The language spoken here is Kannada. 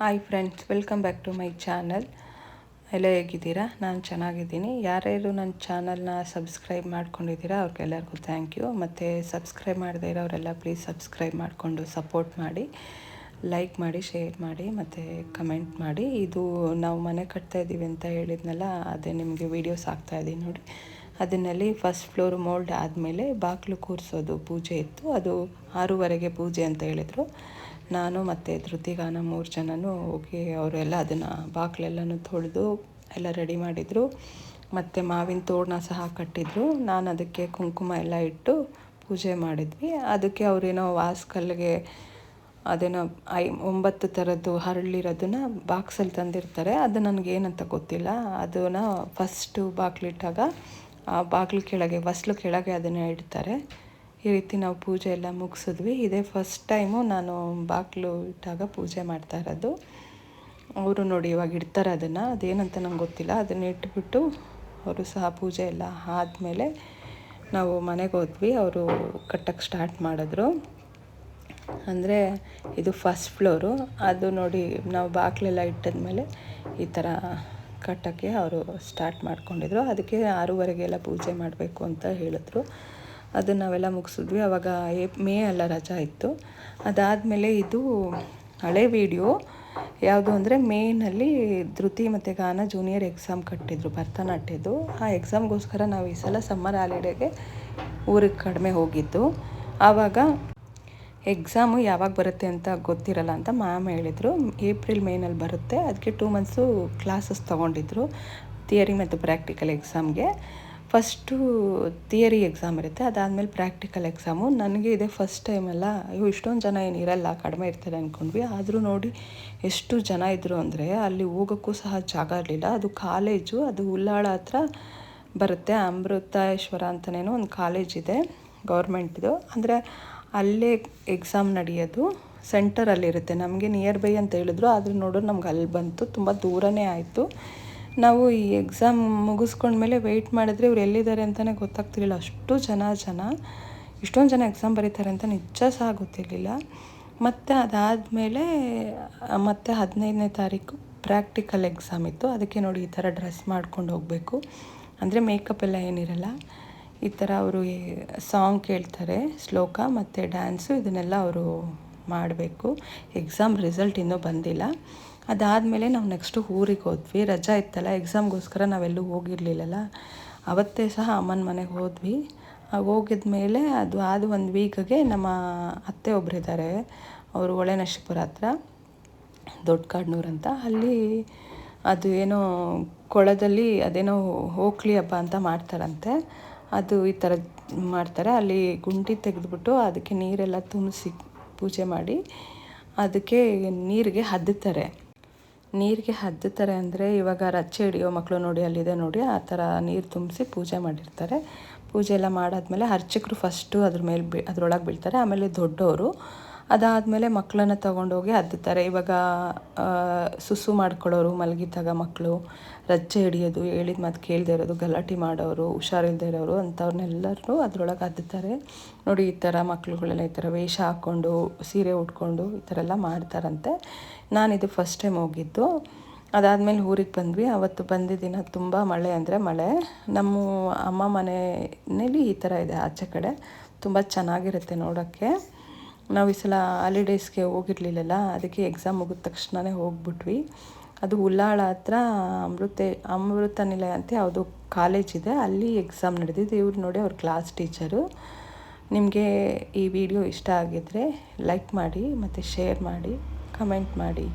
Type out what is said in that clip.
Hi friends welcome back to my channel ಎಲ್ಲ ಹೇಗಿದ್ದೀರಾ? ನಾನು ಚೆನ್ನಾಗಿದ್ದೀನಿ. ಯಾರ್ಯಾರು ನನ್ನ ಚಾನಲ್ನ ಸಬ್ಸ್ಕ್ರೈಬ್ ಮಾಡ್ಕೊಂಡಿದ್ದೀರಾ, ಅವ್ರಿಗೆಲ್ಲರಿಗೂ ಥ್ಯಾಂಕ್ ಯು ಮತ್ತು ಸಬ್ಸ್ಕ್ರೈಬ್ ಮಾಡದೇ ಇರೋರೆಲ್ಲ ಪ್ಲೀಸ್ ಸಬ್ಸ್ಕ್ರೈಬ್ ಮಾಡಿಕೊಂಡು ಸಪೋರ್ಟ್ ಮಾಡಿ ಲೈಕ್ ಮಾಡಿ ಶೇರ್ ಮಾಡಿ, ಮತ್ತು ಕಮೆಂಟ್ ಮಾಡಿ. ಇದು ನಾವು ಮನೆ ಕಟ್ತಾ ಇದ್ದೀವಿ ಅಂತ ಹೇಳಿದ್ನಲ್ಲ, ಅದೇ ನಿಮಗೆ ವೀಡಿಯೋಸ್ ಹಾಕ್ತಾಯಿದ್ದೀನಿ ನೋಡಿ. ಅದನ್ನಲ್ಲಿ ಫಸ್ಟ್ ಫ್ಲೋರ್ ಮೋಲ್ಡ್ ಆದಮೇಲೆ ಬಾಗಿಲು ಕೂರಿಸೋದು ಪೂಜೆ ಇತ್ತು. ಅದು ಆರೂವರೆಗೆ ಪೂಜೆ ಅಂತ ಹೇಳಿದರು. ನಾನು ಮತ್ತು ಧೃತಿಗಾನ ಮೂರು ಜನನೂ ಹೋಗಿ ಅವರೆಲ್ಲ ಅದನ್ನು ಬಾಗಿಲೆಲ್ಲನೂ ತೊಳೆದು ಎಲ್ಲ ರೆಡಿ ಮಾಡಿದರು. ಮತ್ತು ಮಾವಿನ ತೋರಣ ಸಹ ಕಟ್ಟಿದ್ರು. ನಾನು ಅದಕ್ಕೆ ಕುಂಕುಮ ಎಲ್ಲ ಇಟ್ಟು ಪೂಜೆ ಮಾಡಿದ್ವಿ. ಅದಕ್ಕೆ ಅವರೇನೋ ವಾಸ್ಕಲ್ಗೆ ಅದೇನೋ ಐ ಒಂಬತ್ತು ಥರದ್ದು ಹರಳಿರೋದನ್ನ ಬಾಕ್ಸಲ್ಲಿ ತಂದಿರ್ತಾರೆ. ಅದು ನನಗೇನಂತ ಗೊತ್ತಿಲ್ಲ. ಅದನ್ನು ಫಸ್ಟು ಬಾಗಿಲಿಟ್ಟಾಗ ಆ ಬಾಗಿಲು ಕೆಳಗೆ ಹೊಸ್ಲು ಕೆಳಗೆ ಅದನ್ನು ಇಡ್ತಾರೆ. ಈ ರೀತಿ ನಾವು ಪೂಜೆ ಎಲ್ಲ ಮುಗಿಸಿದ್ವಿ. ಇದೇ ಫಸ್ಟ್ ಟೈಮು ನಾನು ಬಾಗಿಲು ಇಟ್ಟಾಗ ಪೂಜೆ ಮಾಡ್ತಾ ಇರೋದು. ಅವರು ನೋಡಿ ಇವಾಗ ಇಡ್ತಾರೆ ಅದನ್ನು. ಅದೇನಂತ ನಂಗೆ ಗೊತ್ತಿಲ್ಲ. ಅದನ್ನ ಇಟ್ಬಿಟ್ಟು ಅವರು ಸಹ ಪೂಜೆ ಎಲ್ಲ ಆದಮೇಲೆ ನಾವು ಮನೆಗೆ ಹೋದ್ವಿ. ಅವರು ಕಟ್ಟಕ್ಕೆ ಸ್ಟಾರ್ಟ್ ಮಾಡಿದ್ರು. ಅಂದರೆ ಇದು ಫಸ್ಟ್ ಫ್ಲೋರು ಅದು ನೋಡಿ ನಾವು ಬಾಗಿಲೆಲ್ಲ ಇಟ್ಟಿದ್ಮೇಲೆ ಈ ಥರ ಕಟ್ಟೋಕ್ಕೆ ಅವರು ಸ್ಟಾರ್ಟ್ ಮಾಡ್ಕೊಂಡಿದ್ರು. ಅದಕ್ಕೆ ಆರೂವರೆಗೆಲ್ಲ ಪೂಜೆ ಮಾಡಬೇಕು ಅಂತ ಹೇಳಿದ್ರು. ಅದನ್ನು ನಾವೆಲ್ಲ ಮುಗಿಸಿದ್ವಿ. ಏಪ್ ಮೇ ಎಲ್ಲ ರಜಾ ಇತ್ತು. ಅದಾದಮೇಲೆ ಇದು ಹಳೆ ವಿಡಿಯೋ. ಯಾವುದು ಅಂದರೆ ಮೇನಲ್ಲಿ ಧೃತಿ ಮತ್ತು ಗಾನ ಜೂನಿಯರ್ ಎಕ್ಸಾಮ್ ಕಟ್ಟಿದ್ರು ಭರತನಾಟ್ಯದ್ದು. ಆ ಎಕ್ಸಾಮ್ಗೋಸ್ಕರ ನಾವು ಈ ಸಲ ಸಮ್ಮರ್ ಹಾಲಿಡೇಗೆ ಊರಿಗೆ ಕಡಿಮೆ ಹೋಗಿದ್ದು. ಆವಾಗ ಎಕ್ಸಾಮು ಯಾವಾಗ ಬರುತ್ತೆ ಅಂತ ಗೊತ್ತಿರಲ್ಲ ಅಂತ ಮ್ಯಾಮ್ ಹೇಳಿದರು. ಏಪ್ರಿಲ್ ಮೇನಲ್ಲಿ ಬರುತ್ತೆ. ಅದಕ್ಕೆ ಟೂ ಮಂತ್ಸು ಕ್ಲಾಸಸ್ ತೊಗೊಂಡಿದ್ರು. ಥಿಯರಿ ಮತ್ತು ಪ್ರಾಕ್ಟಿಕಲ್ ಎಕ್ಸಾಮ್ಗೆ ಫಸ್ಟು ಥಿಯರಿ ಎಕ್ಸಾಮ್ ಇರುತ್ತೆ, ಅದಾದಮೇಲೆ ಪ್ರಾಕ್ಟಿಕಲ್ ಎಕ್ಸಾಮು. ನನಗೆ ಇದೆ ಫಸ್ಟ್ ಟೈಮಲ್ಲ ಅಯ್ಯೋ, ಇಷ್ಟೊಂದು ಜನ ಏನು ಇರಲ್ಲ, ಕಡಿಮೆ ಇರ್ತಾರೆ ಅಂದ್ಕೊಂಡ್ವಿ ಆದರೂ ನೋಡಿ ಎಷ್ಟು ಜನ ಇದ್ದರು ಅಂದರೆ ಅಲ್ಲಿ ಹೋಗೋಕ್ಕೂ ಸಹ ಜಾಗ ಇರಲಿಲ್ಲ. ಅದು ಕಾಲೇಜು, ಅದು ಉಲ್ಲಾಳ ಹತ್ರ ಬರುತ್ತೆ, ಅಮೃತೇಶ್ವರ ಅಂತನೇನೋ ಒಂದು ಕಾಲೇಜ್ ಇದೆ ಗೌರ್ಮೆಂಟ್ದು. ಅಂದರೆ ಅಲ್ಲೇ ಎಕ್ಸಾಮ್ ನಡೆಯೋದು ಸೆಂಟರಲ್ಲಿರುತ್ತೆ ನಮಗೆ ನಿಯರ್ ಬೈ ಅಂತ ಹೇಳಿದ್ರು, ಆದರೂ ನೋಡೋರು ನಮ್ಗೆ ಅಲ್ಲಿ ಬಂತು, ತುಂಬ ದೂರನೇ ಆಯಿತು. ನಾವು ಈ ಎಕ್ಸಾಮ್ ಮುಗಿಸ್ಕೊಂಡ್ಮೇಲೆ ವೆಯ್ಟ್ ಮಾಡಿದ್ರೆ ಇವ್ರು ಎಲ್ಲಿದ್ದಾರೆ ಅಂತಲೇ ಗೊತ್ತಾಗ್ತಿರಲಿಲ್ಲ. ಅಷ್ಟು ಜನ ಜನ, ಇಷ್ಟೊಂದು ಜನ ಎಕ್ಸಾಮ್ ಬರೀತಾರೆ ಅಂತ ನಿಜ ಸಹ ಗೊತ್ತಿರಲಿಲ್ಲ. ಮತ್ತು ಅದಾದಮೇಲೆ, ಮತ್ತೆ ಹದಿನೈದನೇ ತಾರೀಕು ಪ್ರಾಕ್ಟಿಕಲ್ ಎಕ್ಸಾಮ್ ಇತ್ತು. ಅದಕ್ಕೆ ನೋಡಿ ಈ ಥರ ಡ್ರೆಸ್ ಮಾಡ್ಕೊಂಡು ಹೋಗಬೇಕು. ಅಂದರೆ ಮೇಕಪ್ ಎಲ್ಲ ಏನಿರಲ್ಲ, ಈ ಥರ ಅವರು ಸಾಂಗ್ ಕೇಳ್ತಾರೆ, ಶ್ಲೋಕ ಮತ್ತು ಡ್ಯಾನ್ಸು ಇದನ್ನೆಲ್ಲ ಅವರು ಮಾಡಬೇಕು. ಎಕ್ಸಾಮ್ ರಿಸಲ್ಟ್ ಇನ್ನೂ ಬಂದಿಲ್ಲ. ಅದಾದಮೇಲೆ ನಾವು ನೆಕ್ಸ್ಟು ಊರಿಗೆ ಹೋದ್ವಿ. ರಜಾ ಇತ್ತಲ್ಲ ಎಕ್ಸಾಮ್ಗೋಸ್ಕರ ನಾವೆಲ್ಲೂ ಹೋಗಿರಲಿಲ್ಲಲ್ಲ. ಅವತ್ತೇ ಸಹ ಅಮ್ಮನ ಮನೆಗೆ ಹೋದ್ವಿ. ಹೋಗಿದ ಮೇಲೆ ಅದು ಆದ ಒಂದು ವೀಕ್ಗೆ ನಮ್ಮ ಅತ್ತೆ ಒಬ್ಬರಿದ್ದಾರೆ ಅವರು ಒಳೆನಶಿಪುರ ಹತ್ರ ದೊಡ್ಡ ಅಂತ. ಅಲ್ಲಿ ಅದು ಏನೋ ಕೊಳದಲ್ಲಿ ಅದೇನೋ ಹೋಗ್ಲಿ ಹಬ್ಬ ಅಂತ ಮಾಡ್ತಾರಂತೆ. ಅದು ಈ ಥರ ಮಾಡ್ತಾರೆ. ಅಲ್ಲಿ ಗುಂಡಿ ತೆಗೆದುಬಿಟ್ಟು ಅದಕ್ಕೆ ನೀರೆಲ್ಲ ತುಂಬಿಸಿ ಪೂಜೆ ಮಾಡಿ, ಅದಕ್ಕೆ ನೀರಿಗೆ ಹದ್ದುತ್ತಾರೆ ನೀರಿಗೆ ಹದ್ದುತ್ತಾರೆ ಅಂದರೆ ಇವಾಗ ರಚ್ಚೆ ಹಿಡಿಯೋ ಮಕ್ಕಳು ನೋಡಿ, ಅಲ್ಲಿದೆ ನೋಡಿ, ಆ ಥರ ನೀರು ತುಂಬಿಸಿ ಪೂಜೆ ಮಾಡಿರ್ತಾರೆ. ಪೂಜೆ ಎಲ್ಲ ಮಾಡಾದ್ಮೇಲೆ ಅರ್ಚಕರು ಫಸ್ಟು ಅದ್ರ ಮೇಲೆ ಬಿ, ಅದ್ರೊಳಗೆ ಬೀಳ್ತಾರೆ. ಆಮೇಲೆ ದೊಡ್ಡವರು ಅದಾದಮೇಲೆ ಮಕ್ಕಳನ್ನ ತಗೊಂಡೋಗಿ ಹದ್ದುತ್ತಾರೆ ಇವಾಗ ಸುಸು ಮಾಡ್ಕೊಳ್ಳೋರು, ಮಲಗಿದ್ದಾಗ ಮಕ್ಕಳು ರಜ್ಜೆ ಹಿಡಿಯೋದು, ಹೇಳಿದ ಮಾತು ಕೇಳದೆ ಇರೋದು, ಗಲಾಟೆ ಮಾಡೋರು ಹುಷಾರಿಲ್ಲದೆ ಇರೋರು ಅಂಥವ್ರನ್ನೆಲ್ಲರೂ ಅದರೊಳಗೆ ಹದ್ದುತ್ತಾರೆ ನೋಡಿ, ಈ ಥರ ಮಕ್ಕಳುಗಳೆಲ್ಲ ಈ ಥರ ವೇಷ ಹಾಕ್ಕೊಂಡು, ಸೀರೆ ಉಟ್ಕೊಂಡು ಈ ಥರ ಎಲ್ಲ ಮಾಡ್ತಾರಂತೆ. ನಾನಿದು ಫಸ್ಟ್ ಟೈಮ್ ಹೋಗಿದ್ದು. ಅದಾದಮೇಲೆ ಊರಿಗೆ ಬಂದ್ವಿ. ಅವತ್ತು ಬಂದಿದ್ದ ದಿನ ತುಂಬ ಮಳೆ ಅಂದರೆ ಮಳೆ. ನಮ್ಮ ಅಮ್ಮ ಮನೆಯಲ್ಲಿ ಈ ಥರ ಇದೆ ಆಚೆ ಕಡೆ. ತುಂಬ ಚೆನ್ನಾಗಿರುತ್ತೆ ನೋಡೋಕ್ಕೆ. ನಾವು ಈ ಸಲ ಹಾಲಿಡೇಸ್ಗೆ ಹೋಗಿರ್ಲಿಲ್ಲಲ್ಲ, ಅದಕ್ಕೆ ಎಕ್ಸಾಮ್ ಮುಗಿದ ತಕ್ಷಣವೇ ಹೋಗ್ಬಿಟ್ವಿ. ಅದು ಉಲ್ಲಾಳ ಹತ್ರ ಅಮೃತ ಅಮೃತ ನಿಲಯ ಅಂತ ಯಾವುದು ಕಾಲೇಜ್ ಇದೆ, ಅಲ್ಲಿ ಎಕ್ಸಾಮ್ ನಡೆದಿದ್ದು ಇವ್ರು ನೋಡಿ ಅವ್ರ ಕ್ಲಾಸ್ ಟೀಚರು ನಿಮಗೆ ಈ ವಿಡಿಯೋ ಇಷ್ಟ ಆಗಿದ್ದರೆ ಲೈಕ್ ಮಾಡಿ, ಮತ್ತು ಶೇರ್ ಮಾಡಿ ಕಮೆಂಟ್ ಮಾಡಿ.